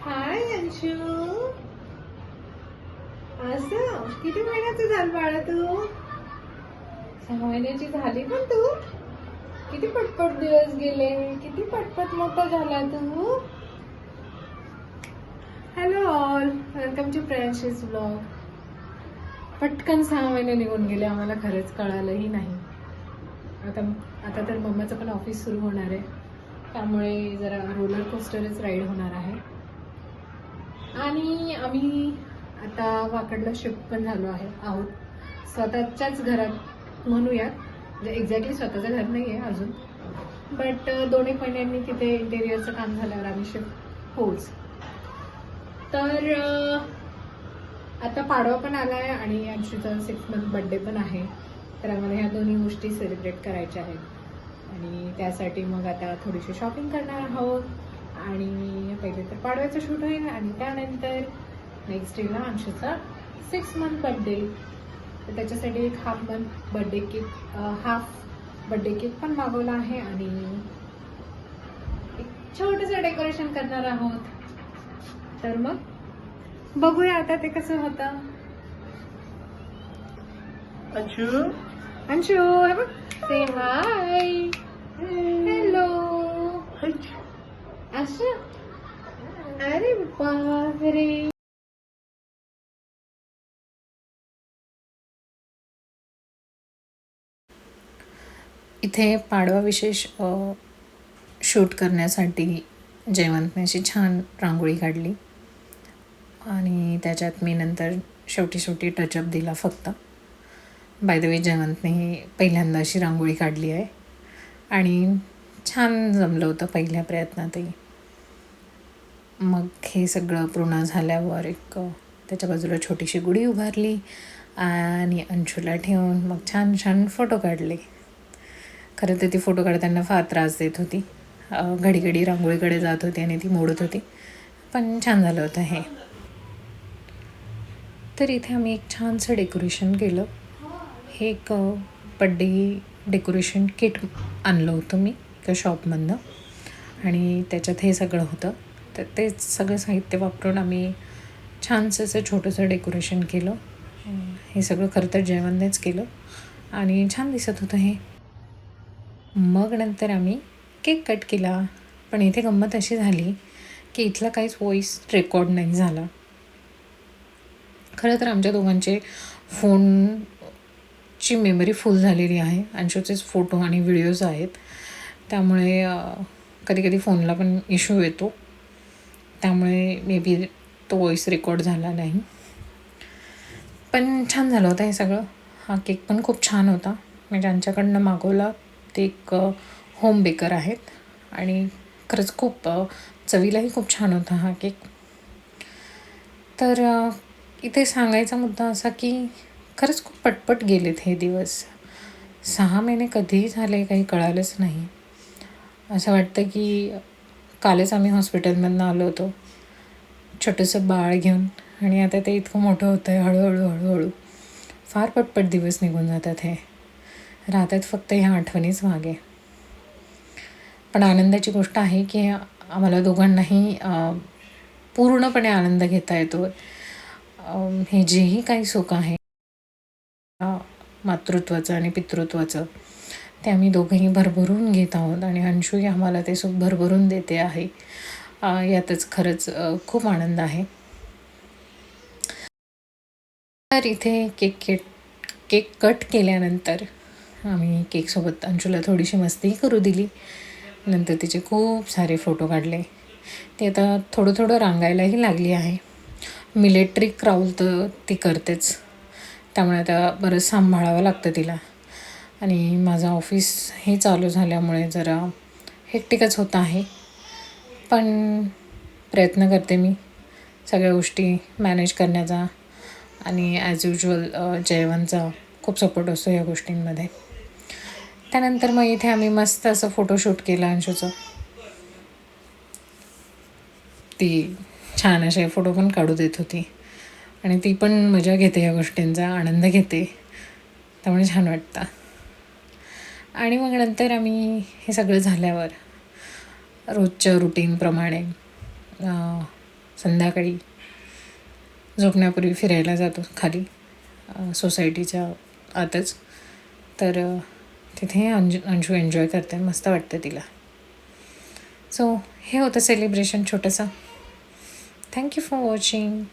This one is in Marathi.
हाय अंशू. असं? किती महिन्याचं झालं बाळा तू? सहा महिन्याची झाली पण तू? किती पटपट दिवस गेले? किती पटपट मोठा झाला तू? Hello all welcome to friends blog पटकन सहा महिने निघून गेले आम्हाला खरंच कळालंही नाही. आता आता तर मम्माचं पण ऑफिस सुरू होणार आहे. त्यामुळे जरा रोलर कोस्टरच राईड होणार आहे. आणि आम्ही आता वाकडला शिफ्ट पण झालो आहे आहोत. स्वतःच्याच घरात म्हणूयात. म्हणजे एक्झॅक्टली स्वतःचं घर नाही आहे अजून. बट दोन एक महिन्यांनी तिथे इंटेरियरचं काम झाल्यावर आम्ही शिफ्ट होऊच. तर आता पाडवा पण आला आहे आणि अंशूचा सिक्स मंथ बड्डे पण आहे. तर आम्हाला ह्या दोन्ही गोष्टी सेलिब्रेट करायच्या आहेत. आणि त्यासाठी मग आता थोडीशी शॉपिंग करणार आहोत. आणि पहिले तर पाडव्याचं शूट होईल आणि त्यानंतर नेक्स्ट डेला अंशूचा सिक्स मंथ बड्डे तर त्याच्यासाठी एक half month birthday cake half birthday cake पण मागवला आहे आणि एक छोटंसं डेकोरेशन करणार आहोत. तर मग बघूया आता ते कसं होतं. अंशू? अंशू हे बघ. से हाय हॅलो असं अरे बापरे इथे पाडवा विशेष शूट करण्यासाठी जयवंतने अशी छान रांगोळी काढली. आणि त्याच्यात मी नंतर शेवटी शेवटी टचअप दिला फक्त. बाय द वे जयवंतने पहिल्यांदा अशी रांगोळी काढली आहे. आणि छान जमलं होतं पहिल्या प्रयत्नातही. मग हे सगळं पूर्ण झाल्यावर एक त्याच्या बाजूला छोटीशी गुढी उभारली आणि अंशूला ठेवून मग छान छान फोटो काढले. खरं तर ती फोटो काढताना फार त्रास देत होती. घडी घडी रांगोळीकडे जात होती आणि ती मोडत होती. पण छान झालं होतं हे. तर इथे आम्ही एक छानसं डेकोरेशन केलं. हे एक बड्डे डेकोरेशन किट आणलं होतं मी एका शॉपमधनं. आणि त्याच्यात हे सगळं होतं. तर तेच सगळं साहित्य वापरून आम्ही छानसं असं छोटंसं डेकोरेशन केलं. हे सगळं खरं तर जेवणनेच केलं. आणि छान दिसत होतं हे. मग नंतर आम्ही केक कट केला. पण इथे गंमत अशी झाली की इथला काहीच व्हॉईस रेकॉर्ड नाही झाला. खरं तर आमच्या दोघांचे फोन ची मेमरी फुल झालेली आहे. अंशूचेच फोटो आणि व्हिडिओज आहेत. त्यामुळे कधी कधी फोनला पण इश्यू येतो. त्यामुळे मे बी तो वॉईस रेकॉर्ड झाला नाही. पण छान झालं होतं हे सगळं. हा केक पण खूप छान होता. मी ज्यांच्याकडनं मागवला ते एक होम बेकर आहेत. आणि खरंच खूप चवीलाही खूप छान होता हा केक तर इथे सांगायचा मुद्दा असा की खरंच खूप पटपट गेलेत हे दिवस. सहा महिने कधीही झाले काही कळालंच नाही. असं वाटतं की कालच आम्ही हॉस्पिटलमधनं आलो होतो. छोटंसं बाळ घेऊन. आणि आता ते इतकं मोठं होतं आहे हळूहळू हळूहळू. फार पटपट दिवस निघून जातात हे. राहतात फक्त ह्या आठवणीच मागे. पण आनंदाची गोष्ट आहे की आम्हाला दोघांनाही पूर्णपणे आनंद घेता येतो. हे जेही काही सुख आहे. मातृत्वाचं आणि पितृत्वाचं ते आम्ही दोघंही भरभरून घेत आहोत आणि अंशूही आम्हाला ते सुख भरभरून देते आहे. यातच खरंच खूप आनंद आहे. तर इथे केक केट केक कट केल्यानंतर आम्ही केकसोबत अंशूला थोडीशी मस्तीही करू दिली. नंतर तिचे खूप सारे फोटो काढले. ते आता थोडं थोडं रांगायलाही लागली आहे. मिलिटरी क्राऊल तर ती करतेच. त्यामुळे आता बरंच सांभाळावं लागतं तिला. आणि माझं ऑफिस हे चालू झाल्यामुळे जरा हेक्टिकच होत आहे. पण प्रयत्न करते मी सगळ्या गोष्टी मॅनेज करण्याचा. आणि ॲज युजल जयवनचा खूप सपोर्ट असतो या गोष्टींमध्ये. त्यानंतर मग इथे आम्ही मस्त असं फोटोशूट केलं अंशूचं. ती छान असे फोटो पण काढू देत होती. आणि ती पण मजा घेते या गोष्टींचा आनंद घेते. त्यामुळे छान वाटतं. आणि मग नंतर आम्ही हे सगळं झाल्यावर रोजच्या रुटीनप्रमाणे संध्याकाळी झोपण्यापूर्वी फिरायला जातो खाली सोसायटीच्या आतच. तर तिथे अंजू अंजू एन्जॉय करते मस्त वाटतं तिला. सो हे होतं सेलिब्रेशन छोटंसं. Thank you for watching